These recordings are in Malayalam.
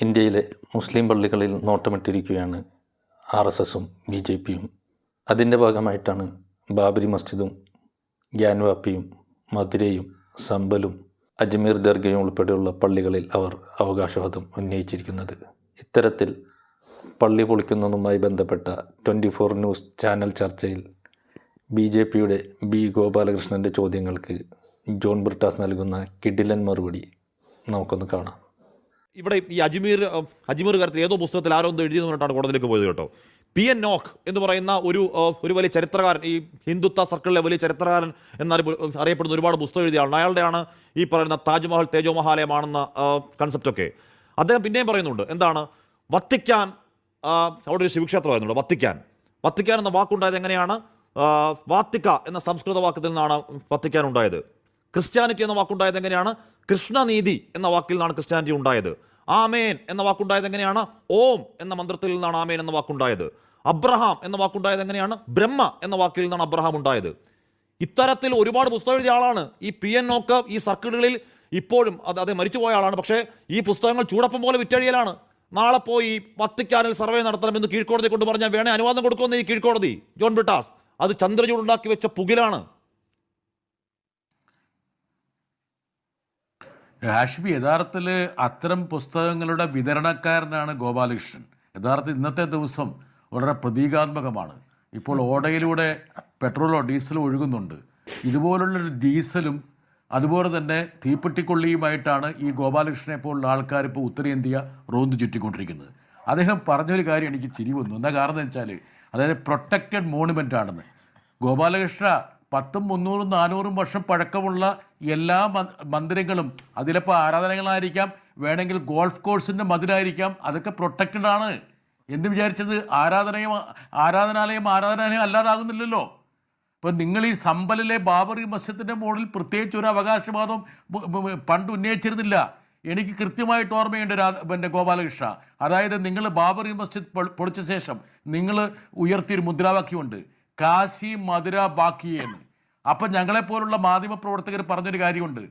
ഇന്ത്യയിലെ മുസ്ലിം പള്ളികളിൽ നോട്ടമിട്ടിരിക്കുകയാണ് ആർ എസ് എസും ബി ജെ പിയും. അതിന്റെ ഭാഗമായിട്ടാണ് ബാബരി മസ്ജിദും ഗ്യാൻവാപ്പിയും മധുരയും സമ്പലും അജ്മീർ ദർഗയും ഉൾപ്പെടെയുള്ള പള്ളികളിൽ അവർ അവകാശവാദം ഉന്നയിച്ചിരിക്കുന്നത്. ഇത്തരത്തിൽ പള്ളി പൊളിക്കുന്നതുമായി ബന്ധപ്പെട്ട ട്വന്റി ഫോർ ന്യൂസ് ചാനൽ ചർച്ചയിൽ ബി ജെ പിയുടെ ബി ഗോപാലകൃഷ്ണന്റെ ചോദ്യങ്ങൾക്ക് ജോൺ ബ്രിട്ടാസ് നൽകുന്ന കിഡിലൻ മറുപടി നമുക്കൊന്ന് കാണാം. ഇവിടെ ഈ അജ്മീർ അജ്മീർ കാര്യത്തിൽ ഏതോ പുസ്തകത്തിൽ ആരോ ഒന്ന് എഴുതിയെന്ന് പറഞ്ഞിട്ടാണ് കോടതിയിലേക്ക് പോയത് കേട്ടോ. പി. എൻ. നോക്ക് എന്ന് പറയുന്ന ഒരു ഒരു വലിയ ചരിത്രകാരൻ ഈ ഹിന്ദുത്വ സർക്കിളിലെ വലിയ ചരിത്രകാരൻ എന്നറി അറിയപ്പെടുന്ന ഒരുപാട് പുസ്തകം എഴുതിയ ആളാണ്. അയാളുടെയാണ് ഈ പറയുന്ന താജ്മഹൽ തേജോ മഹാലയമാണെന്ന കൺസെപ്റ്റ് ഒക്കെ. അദ്ദേഹം പിന്നെയും പറയുന്നുണ്ട് എന്താണ്? വത്തിക്കാൻ അവിടെ ഒരു ശിവക്ഷേത്രമായിരുന്നുണ്ട് വത്തിക്കാൻ. വത്തിക്കാൻ എന്ന വാക്കുണ്ടായത് എങ്ങനെയാണ്? വാത്തിക്ക എന്ന സംസ്കൃത വാക്കത്തിൽ നിന്നാണ് വത്തിക്കാൻ ഉണ്ടായത്. ക്രിസ്ത്യാനിറ്റി എന്ന വാക്കുണ്ടായത് എങ്ങനെയാണ്? കൃഷ്ണനീതി എന്ന വാക്കിൽ നിന്നാണ് ക്രിസ്ത്യാനിറ്റി ഉണ്ടായത്. ആമേൻ എന്ന വാക്കുണ്ടായത് എങ്ങനെയാണ്? ഓം എന്ന മന്ത്രത്തിൽ നിന്നാണ് ആമേൻ എന്ന വാക്കുണ്ടായത്. അബ്രഹാം എന്ന വാക്കുണ്ടായത് എങ്ങനെയാണ്? ബ്രഹ്മ എന്ന വാക്കിൽ നിന്നാണ് അബ്രഹാം ഉണ്ടായത്. ഇത്തരത്തിൽ ഒരുപാട് പുസ്തകം എഴുതിയ ആളാണ്. ഈ പി എൻ നോക്ക് ഈ സർക്കിളുകളിൽ ഇപ്പോഴും അത് അത് മരിച്ചുപോയ ആളാണ്. പക്ഷേ ഈ പുസ്തകങ്ങൾ ചൂടപ്പം പോലെ വിറ്റഴിയലാണ്. നാളെ പോയി വത്തിക്കാനിൽ സർവേ നടത്തണമെന്ന് കീഴ്ക്കോടതി കൊണ്ട് പറഞ്ഞാൽ വേണേ അനുവാദം കൊടുക്കുമെന്ന് ഈ കീഴ്ക്കോടതി. ജോൺ ബ്രിട്ടാസ് അത് ചന്ദ്രചൂടുണ്ടാക്കി വെച്ച പുകിലാണ്. ഹാഷിബി യഥാർത്ഥത്തിൽ അത്തരം പുസ്തകങ്ങളുടെ വിതരണക്കാരനാണ് ഗോപാലകൃഷ്ണൻ. യഥാർത്ഥ ഇന്നത്തെ ദിവസം വളരെ പ്രതീകാത്മകമാണ്. ഇപ്പോൾ ഓടയിലൂടെ പെട്രോളോ ഡീസലോ ഒഴുകുന്നുണ്ട്. ഇതുപോലുള്ള ഡീസലും അതുപോലെ തന്നെ തീപ്പെട്ടിക്കൊള്ളിയുമായിട്ടാണ് ഈ ഗോപാലകൃഷ്ണനെ പോലുള്ള ആൾക്കാർ ഇപ്പോൾ ഉത്തരേന്ത്യ റോന്ത് ചുറ്റിക്കൊണ്ടിരിക്കുന്നത്. അദ്ദേഹം പറഞ്ഞൊരു കാര്യം എനിക്ക് ചിരി വന്നു. എന്താ കാരണം എന്ന് വെച്ചാൽ അതായത് പ്രൊട്ടക്റ്റഡ് മോണുമെന്റ് ആണെന്ന് ഗോപാലകൃഷ്ണ പത്തും മുന്നൂറും നാനൂറും വർഷം പഴക്കമുള്ള എല്ലാ മന്ദിരങ്ങളും. അതിലിപ്പോൾ ആരാധനകളായിരിക്കാം വേണമെങ്കിൽ ഗോൾഫ് കോഴ്സിന്റെ മതിലായിരിക്കാം അതൊക്കെ പ്രൊട്ടക്റ്റഡ് ആണ്. എന്ന് വിചാരിച്ചത്? ആരാധനയും ആരാധനാലയം ആരാധനാലയം അല്ലാതാകുന്നില്ലല്ലോ. ഇപ്പം നിങ്ങൾ ഈ സമ്പലിലെ ബാബറി മസ്ജിദിന്റെ മുകളിൽ പ്രത്യേകിച്ച് ഒരു അവകാശവാദം പണ്ട് ഉന്നയിച്ചിരുന്നില്ല. എനിക്ക് കൃത്യമായിട്ട് ഓർമ്മയുണ്ട് രാ പിന്നെ ഗോപാലകൃഷ്ണ. അതായത് നിങ്ങൾ ബാബറി മസ്ജിദ് പൊളിച്ച ശേഷം നിങ്ങൾ ഉയർത്തിയൊരു മുദ്രാവാക്യമുണ്ട്. കാശി മധുര ബാക്കിയെന്ന്. അപ്പം ഞങ്ങളെപ്പോലുള്ള മാധ്യമപ്രവർത്തകർ പറഞ്ഞൊരു കാര്യമുണ്ട്.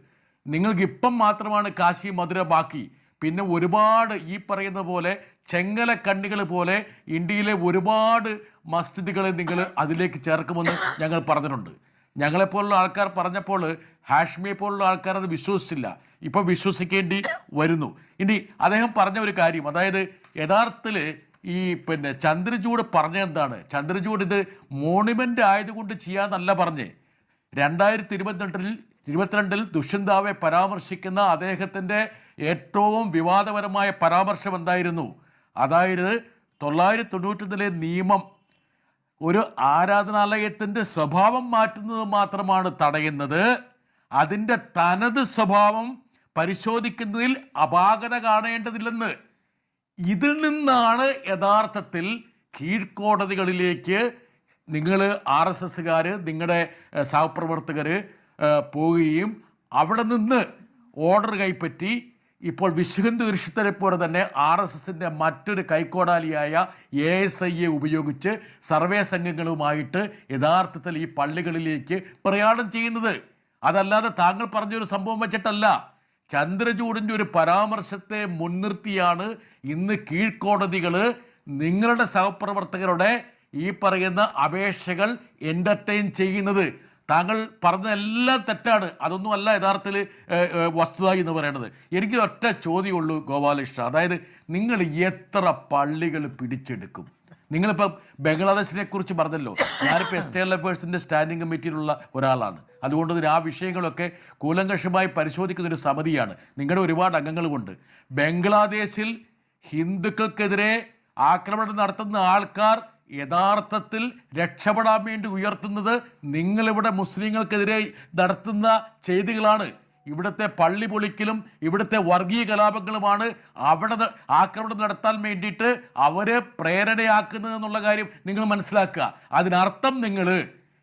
നിങ്ങൾക്ക് ഇപ്പം മാത്രമാണ് കാശി മധുര ബാക്കി. പിന്നെ ഒരുപാട് ഈ പറയുന്ന പോലെ ചെങ്ങല കണ്ണികൾ പോലെ ഇന്ത്യയിലെ ഒരുപാട് മസ്ജിദുകളെ നിങ്ങൾ അതിലേക്ക് ചേർക്കുമെന്ന് ഞങ്ങൾ പറഞ്ഞിട്ടുണ്ട്. ഞങ്ങളെപ്പോലുള്ള ആൾക്കാർ പറഞ്ഞപ്പോൾ ഹാഷ്മിയെ പോലുള്ള ആൾക്കാർ അത് വിശ്വസിച്ചില്ല. ഇപ്പം വിശ്വസിക്കേണ്ടി വരുന്നു. ഇനി അദ്ദേഹം പറഞ്ഞ ഒരു കാര്യം അതായത് യഥാർത്ഥത്തിൽ ഈ പിന്നെ ചന്ദ്രചൂട് പറഞ്ഞെന്താണ് ചന്ദ്രചൂട് ഇത് മോണുമെന്റ് ആയതുകൊണ്ട് ചെയ്യാന്നല്ല പറഞ്ഞേ. രണ്ടായിരത്തി ഇരുപത്തിരണ്ടിൽ ഇരുപത്തിരണ്ടിൽ ദുഷ്യന്താവെ പരാമർശിക്കുന്ന അദ്ദേഹത്തിന്റെ ഏറ്റവും വിവാദപരമായ പരാമർശം എന്തായിരുന്നു അതായത് തൊള്ളായിരത്തി തൊണ്ണൂറ്റൊന്നിലെ നിയമം ഒരു ആരാധനാലയത്തിന്റെ സ്വഭാവം മാറ്റുന്നത് മാത്രമാണ് തടയുന്നത്. അതിന്റെ തനത് സ്വഭാവം പരിശോധിക്കുന്നതിൽ അപാകത കാണേണ്ടതില്ലെന്ന്. ഇതിൽ നിന്നാണ് യഥാർത്ഥത്തിൽ കീഴ്ക്കോടതികളിലേക്ക് നിങ്ങൾ ആർ എസ് എസ്സുകാർ നിങ്ങളുടെ സഹപ്രവർത്തകർ പോവുകയും അവിടെ നിന്ന് ഓർഡർ കൈപ്പറ്റി ഇപ്പോൾ വിശ്വഹിന്ദു പരിഷത്തിനെ പോലെ തന്നെ ആർ എസ് എസിന്റെ മറ്റൊരു കൈക്കോടാലിയായ എ എസ് ഐ എ ഉപയോഗിച്ച് സർവേ സംഘങ്ങളുമായിട്ട് യഥാർത്ഥത്തിൽ ഈ പള്ളികളിലേക്ക് പ്രയാണം ചെയ്യുന്നത്. അതല്ലാതെ താങ്കൾ പറഞ്ഞൊരു സംഭവം വെച്ചിട്ടല്ല. ചന്ദ്രചൂഡിന്റെ ഒരു പരാമർശത്തെ മുൻനിർത്തിയാണ് ഇന്ന് കീഴ്ക്കോടതികൾ നിങ്ങളുടെ സഹപ്രവർത്തകരുടെ ഈ പറയുന്ന അപേക്ഷകൾ എന്റർടൈൻ ചെയ്യുന്നത്. താങ്കൾ പറഞ്ഞതെല്ലാം തെറ്റാണ്. അതൊന്നുമല്ല യഥാർത്ഥത്തിൽ വസ്തുത എന്ന് പറയുന്നത് എനിക്ക് ഒറ്റ ചോദ്യമുള്ളൂ ഗോപാലകൃഷ്ണ. അതായത് നിങ്ങൾ എത്ര പള്ളികൾ പിടിച്ചെടുക്കും? നിങ്ങളിപ്പം ബംഗ്ലാദേശിനെ കുറിച്ച് പറഞ്ഞല്ലോ. ഞാനിപ്പോൾ എക്സ്റ്റേണൽ അഫയേഴ്സിന്റെ സ്റ്റാൻഡിംഗ് കമ്മിറ്റിയിലുള്ള ഒരാളാണ്. അതുകൊണ്ട് തന്നെ ആ വിഷയങ്ങളൊക്കെ കൂലങ്കഷമായി പരിശോധിക്കുന്ന ഒരു സമിതിയാണ്. നിങ്ങളുടെ ഒരുപാട് അംഗങ്ങളുമുണ്ട്. ബംഗ്ലാദേശിൽ ഹിന്ദുക്കൾക്കെതിരെ ആക്രമണം നടത്തുന്ന ആൾക്കാർ യഥാർത്ഥത്തിൽ രക്ഷപ്പെടാൻ വേണ്ടി ഉയർത്തുന്നത് നിങ്ങളിവിടെ മുസ്ലിങ്ങൾക്കെതിരെ നടത്തുന്ന ചെയ്തികളാണ്. ഇവിടുത്തെ പള്ളി പൊളിക്കലും ഇവിടുത്തെ വർഗീയ കലാപങ്ങളുമാണ് അവിടെ ആക്രമണം നടത്താൻ വേണ്ടിയിട്ട് അവരെ പ്രേരണയാക്കുന്നത് എന്നുള്ള കാര്യം നിങ്ങൾ മനസ്സിലാക്കുക. അതിനർത്ഥം നിങ്ങൾ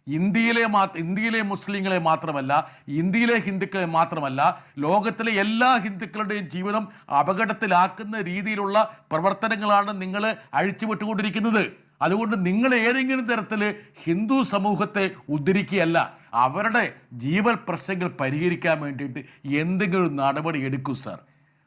ഇന്ത്യയിലെ മാ ഇന്ത്യയിലെ മുസ്ലിങ്ങളെ മാത്രമല്ല ഇന്ത്യയിലെ ഹിന്ദുക്കളെ മാത്രമല്ല ലോകത്തിലെ എല്ലാ ഹിന്ദുക്കളുടെയും ജീവിതം അപകടത്തിലാക്കുന്ന രീതിയിലുള്ള പ്രവർത്തനങ്ങളാണ് നിങ്ങൾ അഴിച്ചുവിട്ടുകൊണ്ടിരിക്കുന്നത്. അതുകൊണ്ട് നിങ്ങൾ ഏതെങ്കിലും തരത്തിൽ ഹിന്ദു സമൂഹത്തെ ഉദ്ധരിക്കുകയല്ല അവരുടെ ജീവൽ പ്രശ്നങ്ങൾ പരിഹരിക്കാൻ വേണ്ടിയിട്ട് എന്തെങ്കിലും നടപടി എടുക്കൂ സാർ.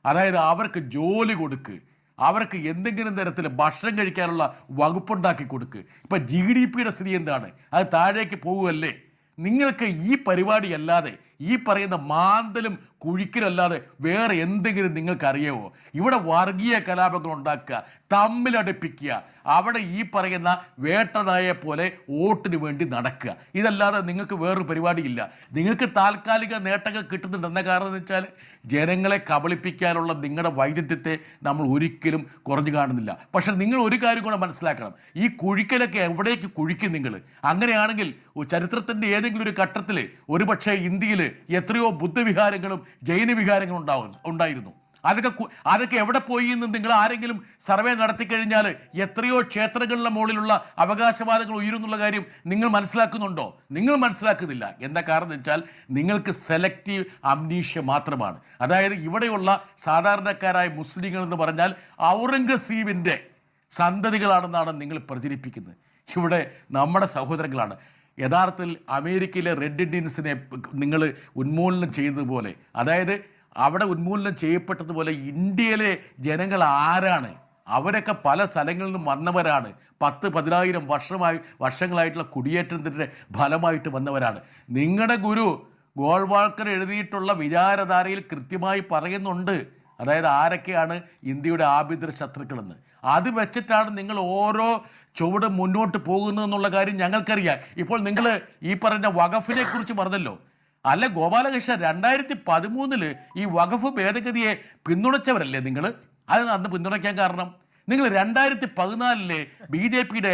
അതായത് അവർക്ക് ജോലി കൊടുക്ക് അവർക്ക് എന്തെങ്കിലും തരത്തിൽ ഭക്ഷണം കഴിക്കാനുള്ള വകുപ്പുണ്ടാക്കി കൊടുക്ക്. ഇപ്പം ജി ഡി പിയുടെ സ്ഥിതി എന്താണ്? അത് താഴേക്ക് പോകുമല്ലേ നിങ്ങൾക്ക് ഈ പരിപാടി അല്ലാതെ ഈ പറയുന്ന മാന്തലും കുഴിക്കലല്ലാതെ വേറെ എന്തെങ്കിലും നിങ്ങൾക്കറിയാവോ? ഇവിടെ വർഗീയ കലാപങ്ങൾ ഉണ്ടാക്കുക തമ്മിലടുപ്പിക്കുക അവിടെ ഈ പറയുന്ന വേട്ടനായെ പോലെ വോട്ടിന് വേണ്ടി നടക്കുക. ഇതല്ലാതെ നിങ്ങൾക്ക് വേറൊരു പരിപാടിയില്ല. നിങ്ങൾക്ക് താൽക്കാലിക നേട്ടങ്ങൾ കിട്ടുന്നുണ്ട്. എന്ന കാരണം എന്ന് വെച്ചാൽ ജനങ്ങളെ കബളിപ്പിക്കാനുള്ള നിങ്ങളുടെ വൈദഗ്ധ്യത്തെ നമ്മൾ ഒരിക്കലും കുറഞ്ഞു കാണുന്നില്ല. പക്ഷെ നിങ്ങൾ ഒരു കാര്യം കൂടെ മനസ്സിലാക്കണം. ഈ കുഴിക്കലൊക്കെ എവിടേക്ക് കുഴിക്കും നിങ്ങൾ? അങ്ങനെയാണെങ്കിൽ ചരിത്രത്തിന്റെ ഏതെങ്കിലും ഒരു ഘട്ടത്തിൽ ഒരുപക്ഷേ ഇന്ത്യയിൽ എത്രയോ ബുദ്ധവിഹാരങ്ങളും ജൈന വികാരങ്ങൾ ഉണ്ടാവും ഉണ്ടായിരുന്നു. അതൊക്കെ അതൊക്കെ എവിടെ പോയി എന്ന് നിങ്ങൾ ആരെങ്കിലും സർവേ നടത്തി കഴിഞ്ഞാൽ എത്രയോ ക്ഷേത്രങ്ങളുടെ മുകളിലുള്ള അവകാശവാദങ്ങൾ ഉയരുന്നുള്ള കാര്യം നിങ്ങൾ മനസ്സിലാക്കുന്നുണ്ടോ? നിങ്ങൾ മനസ്സിലാക്കുന്നില്ല. എന്താ കാരണം എന്ന് വെച്ചാൽ നിങ്ങൾക്ക് സെലക്റ്റീവ് അംനീഷ്യ മാത്രമാണ്. അതായത് ഇവിടെയുള്ള സാധാരണക്കാരായ മുസ്ലിങ്ങൾ എന്ന് പറഞ്ഞാൽ ഔറംഗസീബിന്റെ സന്തതികളാണെന്നാണ് നിങ്ങൾ പ്രചരിപ്പിക്കുന്നത്. ഇവിടെ നമ്മുടെ സഹോദരങ്ങളാണ്. യഥാർത്ഥത്തിൽ അമേരിക്കയിലെ റെഡ് ഇന്ത്യൻസിനെ നിങ്ങൾ ഉന്മൂലനം ചെയ്തതുപോലെ അതായത് അവിടെ ഉന്മൂലനം ചെയ്യപ്പെട്ടതുപോലെ ഇന്ത്യയിലെ ജനങ്ങൾ ആരാണ്? അവരൊക്കെ പല സ്ഥലങ്ങളിൽ നിന്നും വന്നവരാണ്. പത്ത് പതിനായിരം വർഷമായി വർഷങ്ങളായിട്ടുള്ള കുടിയേറ്റത്തിന്റെ ഫലമായിട്ട് വന്നവരാണ്. നിങ്ങളുടെ ഗുരു ഗോൾവാൾക്കർ എഴുതിയിട്ടുള്ള വിചാരധാരയിൽ കൃത്യമായി പറയുന്നുണ്ട്. അതായത് ആരൊക്കെയാണ് ഇന്ത്യയുടെ ആഭ്യന്തര ശത്രുക്കളെന്ന്. അത് വെച്ചിട്ടാണ് നിങ്ങൾ ഓരോ ചുവട് മുന്നോട്ട് പോകുന്നതെന്നുള്ള കാര്യം ഞങ്ങൾക്കറിയാം. ഇപ്പോൾ നിങ്ങൾ ഈ പറഞ്ഞ വഖഫിനെ കുറിച്ച് പറഞ്ഞല്ലോ. അല്ല ഗോപാലകൃഷ്ണൻ രണ്ടായിരത്തി പതിമൂന്നിൽ ഈ വഖഫ് ഭേദഗതിയെ പിന്തുണച്ചവരല്ലേ നിങ്ങൾ അത് അന്ന് പിന്തുണയ്ക്കാൻ കാരണം. നിങ്ങൾ രണ്ടായിരത്തി പതിനാലിലെ ബി ജെ പിയുടെ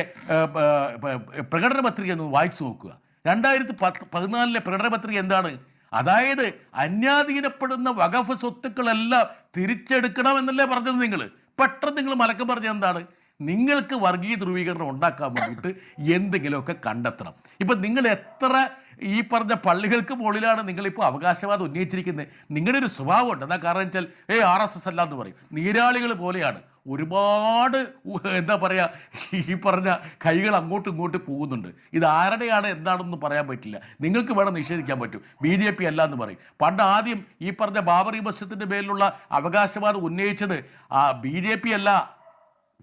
പ്രകടന പത്രിക ഒന്ന് വായിച്ചു നോക്കുക. രണ്ടായിരത്തി പത്ത് പതിനാലിലെ പ്രകടന പത്രിക എന്താണ്? അതായത് അന്യാധീനപ്പെടുന്ന വകഫ് സ്വത്തുക്കളെല്ലാം തിരിച്ചെടുക്കണം എന്നല്ലേ പറഞ്ഞത് നിങ്ങൾ പെട്ടെന്ന് നിങ്ങൾ മലക്കം പറഞ്ഞത് എന്താണ്? നിങ്ങൾക്ക് വർഗീയ ധ്രുവീകരണം ഉണ്ടാക്കാൻ വേണ്ടിയിട്ട് എന്തെങ്കിലുമൊക്കെ കണ്ടെത്തണം. ഇപ്പം നിങ്ങൾ എത്ര ഈ പറഞ്ഞ പള്ളികൾക്ക് മുകളിലാണ് നിങ്ങളിപ്പോൾ അവകാശവാദം ഉന്നയിച്ചിരിക്കുന്നത്. നിങ്ങളുടെ ഒരു സ്വഭാവമുണ്ട്. എന്താ കാരണം വെച്ചാൽ ഏ ആർ എസ് എസ് അല്ല എന്ന് പറയും. നീരാളികൾ പോലെയാണ്. ഒരുപാട് എന്താ പറയുക ഈ പറഞ്ഞ കൈകൾ അങ്ങോട്ടും ഇങ്ങോട്ടും പോകുന്നുണ്ട്. ഇത് ആരുടെയാണ് എന്താണെന്ന് പറയാൻ പറ്റില്ല. നിങ്ങൾക്ക് വേണം നിഷേധിക്കാൻ പറ്റും. ബി ജെ പി അല്ല എന്ന് പറയും. പണ്ട് ആദ്യം ഈ പറഞ്ഞ ബാബറി മസ്ജിദിന്റെ പേരിലുള്ള അവകാശവാദം ഉന്നയിച്ചത് ആ ബി ജെ പി അല്ല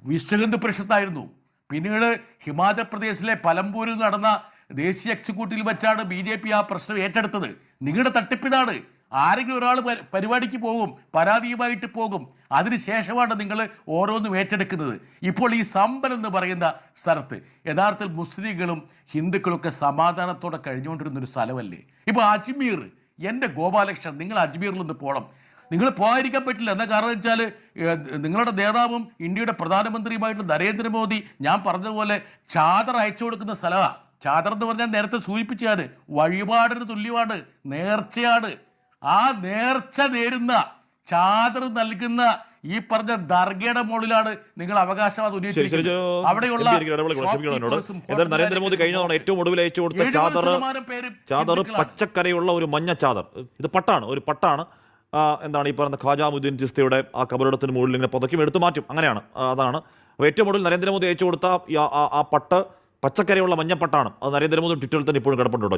വിശ്വഹിന്ദു പരിഷത്തായിരുന്നു പിന്നീട് ഹിമാചൽ പ്രദേശിലെ പലമ്പൂരിൽ നടന്ന ദേശീയ എക്സിക്യൂട്ടീവിൽ വെച്ചാണ് ബി ജെ പി ആ പ്രശ്നം ഏറ്റെടുത്തത്. നിങ്ങളുടെ തട്ടിപ്പിതാണ്. ആരെങ്കിലും ഒരാൾ പരിപാടിക്ക് പോകും പരാതിയുമായിട്ട് പോകും. അതിനുശേഷമാണ് നിങ്ങൾ ഓരോന്നും ഏറ്റെടുക്കുന്നത്. ഇപ്പോൾ ഈ സമ്പൽ എന്ന് പറയുന്ന സ്ഥലത്ത് യഥാർത്ഥത്തിൽ മുസ്ലിങ്ങളും ഹിന്ദുക്കളൊക്കെ സമാധാനത്തോടെ കഴിഞ്ഞുകൊണ്ടിരുന്ന ഒരു സ്ഥലമല്ലേ? ഇപ്പോൾ അജ്മീർ എന്റെ ഗോപാലകൃഷ്ണൻ നിങ്ങൾ അജ്മീറിൽ നിന്ന് പോകണം നിങ്ങൾ പോകാതിരിക്കാൻ പറ്റില്ല. എന്താ കാരണം വെച്ചാൽ നിങ്ങളുടെ നേതാവും ഇന്ത്യയുടെ പ്രധാനമന്ത്രിയുമായിട്ടുള്ള നരേന്ദ്രമോദി ഞാൻ പറഞ്ഞതുപോലെ ചാദർ അയച്ചു കൊടുക്കുന്ന സ്ഥലമാണ് ചാദർ എന്ന് പറഞ്ഞാൽ നേരത്തെ സൂചിപ്പിച്ചാണ് വഴിപാടിന് തുല്യമാണ് നേർച്ചയാണ്. ആ നേർച്ച നേരുന്ന ചാദർ നൽകുന്ന ഈ പറഞ്ഞ ദർഗയുടെ മുകളിലാണ് നിങ്ങൾ അവകാശവാദം ഉന്നയിച്ചിരിക്കുന്നത്. അവിടെയുള്ള നരേന്ദ്രമോദി കഴിഞ്ഞ തവണ ഏറ്റവും ഒടുവിൽ അയച്ചു കൊടുത്ത 70% ചാദർ ചാദർ പച്ചക്കരയുള്ള ഒരു മഞ്ഞ ചാദർ. ഇത് പട്ടാണ് ഒരു പട്ടാണ്. എന്താണ് ഈ പറയുന്ന ഖാജാമുദ്ദീൻ ചിസ്തിയുടെ ആ കബറിടത്തിന് മുകളിൽ ഇങ്ങനെ പുതയ്ക്കും എടുത്തു മാറ്റും. അങ്ങനെയാണ്. അതാണ്. അപ്പോൾ ഏറ്റവും കൂടുതൽ നരേന്ദ്രമോദി അയച്ചു കൊടുത്ത ആ- പട്ട് പച്ചക്കരയുള്ള മഞ്ഞപ്പട്ടാണ്. അത് നരേന്ദ്രമോദി ട്വിറ്ററിൽ തന്നെ ഇപ്പോഴും കിടപ്പുണ്ടോ